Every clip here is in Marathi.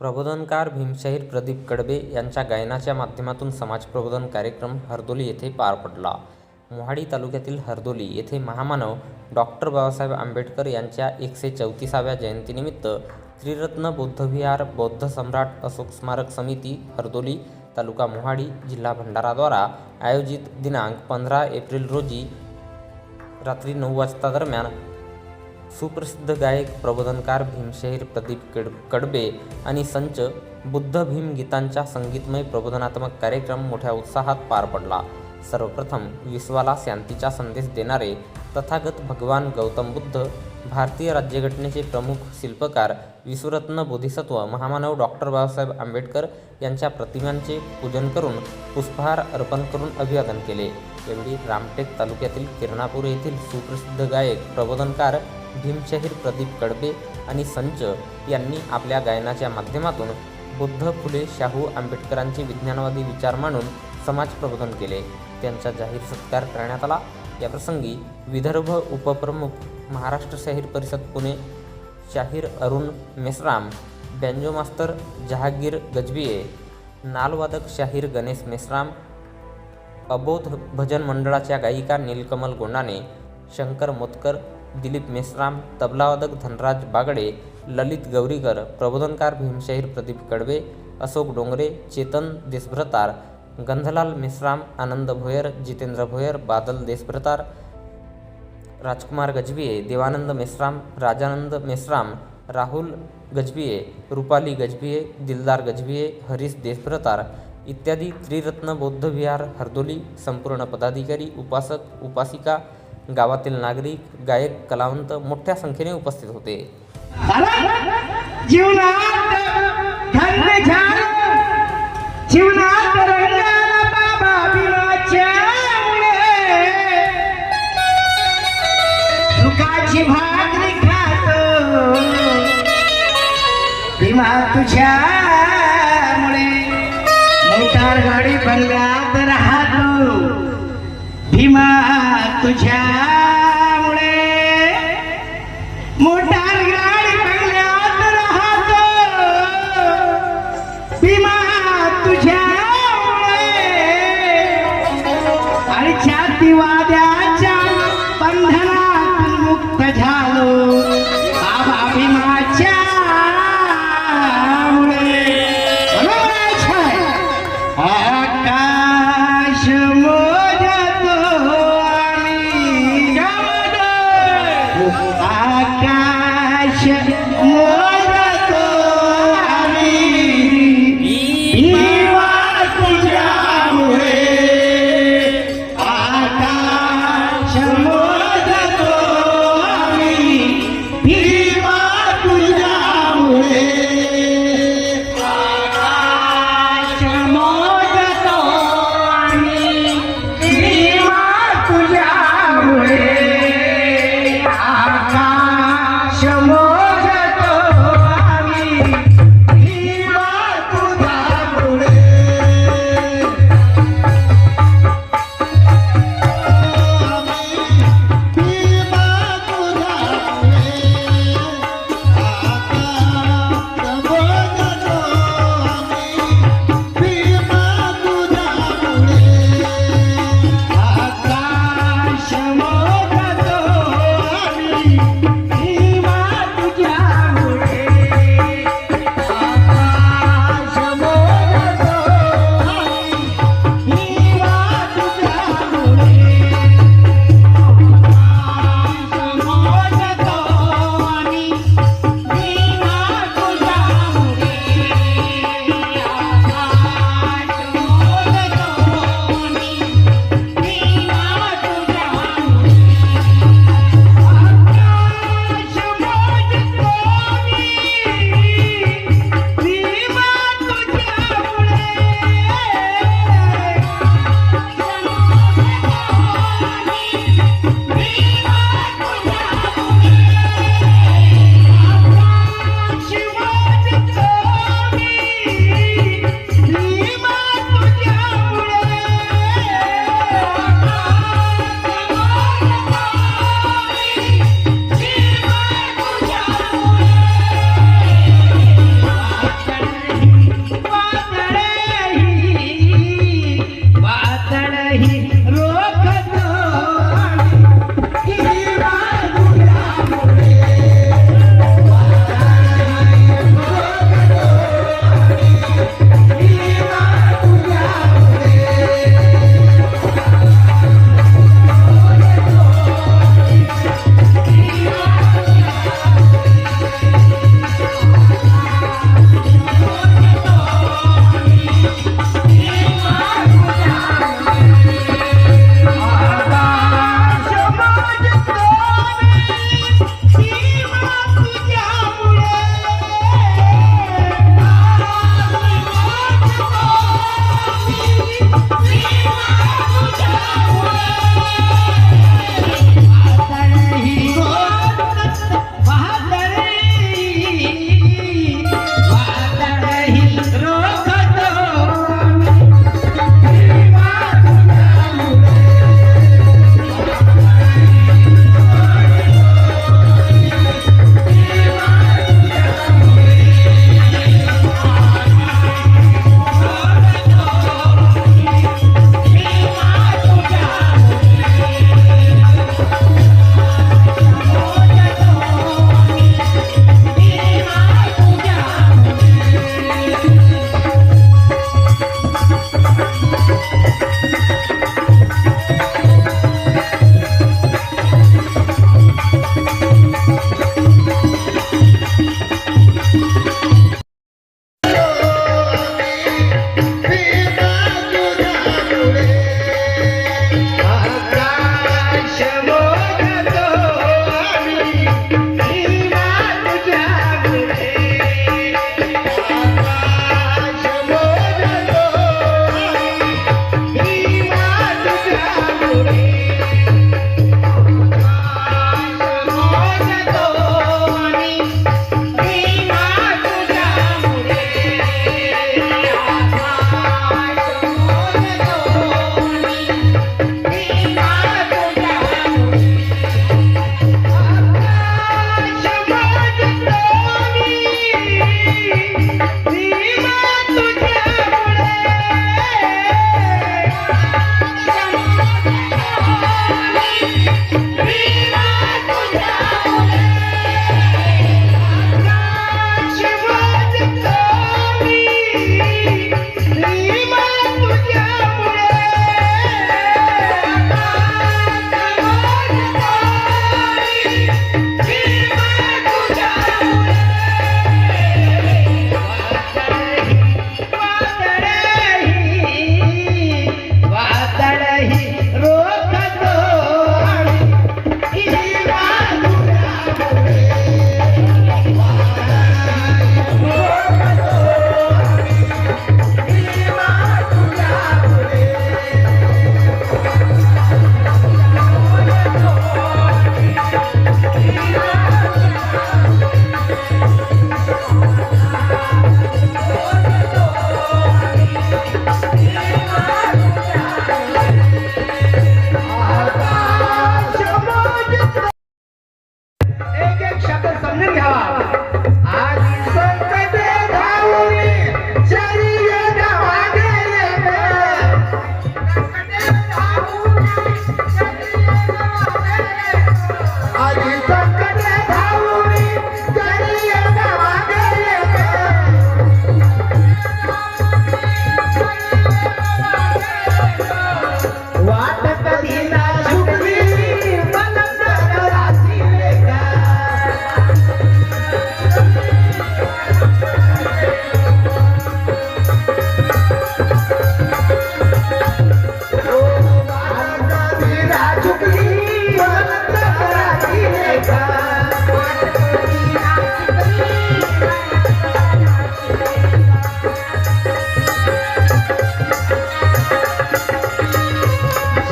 प्रबोधनकार भीमशाहीर प्रदीप कडबे यांच्या गायनाच्या माध्यमातून समाज प्रबोधन कार्यक्रम हरदोली येथे पार पडला. मोहाडी तालुक्यातील हरदोली येथे महामानव डॉक्टर बाबासाहेब आंबेडकर यांच्या एकशे चौतीसाव्या जयंतीनिमित्त त्रिरत्न बौद्धविहार बौद्ध सम्राट अशोक स्मारक समिती हरदोली तालुका मोहाडी जिल्हा भंडाराद्वारा आयोजित दिनांक पंधरा एप्रिल रोजी रात्री नऊ वाजता दरम्यान सुप्रसिद्ध गायक प्रबोधनकार भीमशहीर प्रदीप कड कडबे आणि संच बुद्ध भीम गीतांच्या संगीतमय प्रबोधनात्मक कार्यक्रम मोठ्या उत्साहात पार पडला. सर्वप्रथम विश्वाला शांतीचा संदेश देणारे तथागत भगवान गौतम बुद्ध भारतीय राज्यघटनेचे प्रमुख शिल्पकार विश्वरत्न बोधिसत्व महामानव डॉक्टर बाबासाहेब आंबेडकर यांच्या प्रतिमांचे पूजन करून पुष्पहार अर्पण करून अभिवादन केले. यावेळी रामटेक तालुक्यातील किरणापूर येथील सुप्रसिद्ध गायक प्रबोधनकार भीमशहीर प्रदीप कडबे आणि संच यांनी आपल्या गायनाच्या माध्यमातून बुद्ध फुले शाहू आंबेडकरांचे विज्ञानवादी विचार मांडून समाज प्रबोधन केले. त्यांचा जाहीर सत्कार करण्यात आला. याप्रसंगी विदर्भ उपप्रमुख महाराष्ट्र शाहीर परिषद पुणे शाहीर अरुण मेसराम बँजो मास्तर जहागीर गजबिये नालवादक शाहीर गणेश मेसराम अबोध भजन मंडळाच्या गायिका नीलकमल गोंडाने शंकर मोतकर दिलीप मेसराम तबलावादक धनराज बागडे, ललित गौरीकर, प्रबोधनकार भीमशाहीर प्रदीप कडवे, अशोक डोंगरे, चेतन देशभ्रतार, गंधलाल मेसराम आनंद भोयर, जितेंद्र भोयर, बादल देशभ्रतार, राजकुमार गजबिये देवानंद मेसराम राजानंद मेसराम राहुल गजबिये रुपाली गजबिये दिलदार गजबिये हरीश देशभ्रतार इत्यादी त्रिरत्न बौद्ध विहार, हरदोली, संपूर्ण पदाधिकारी, उपासक, उपासिका गावातील नागरिक गायक कलावंत मोठ्या संख्येने उपस्थित होते. तुझ्यामुळे मोटार गाडी जीवनात तुझ्यामुळे मोठा गाडी बंगल्यात राहतो. भीमा तुझ्यामुळे. आणि छातीवाद्याच्या बंधनातून मुक्त झालो. बाबा भीमाच्या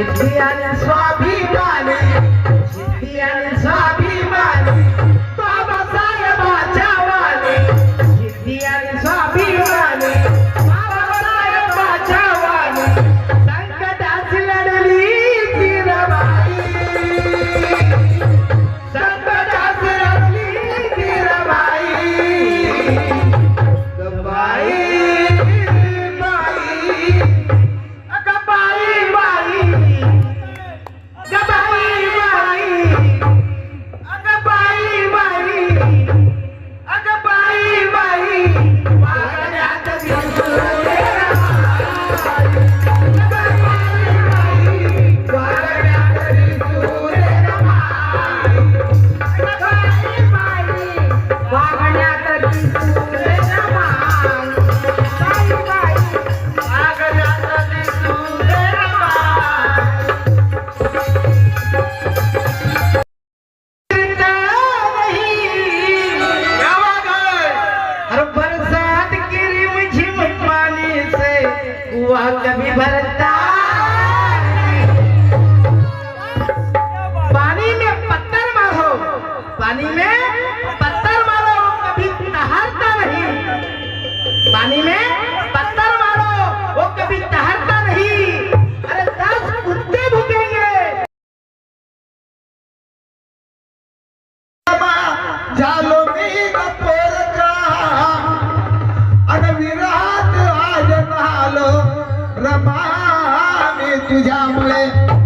शेती आणि स्वाभिमानी. शेती आणि स्वाभिमानी. कुआ कभी भरता। पानी में पत्थर मारो। पानी में पत्थर मारो, कभी टहरता नहीं। पानी में पत्थर मारो, वो कभी टहरता नहीं। अरे दस कुत्ते भूखेंगे। जालो में तुझ्यामुळे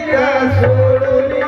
ਕਸੂੜੀ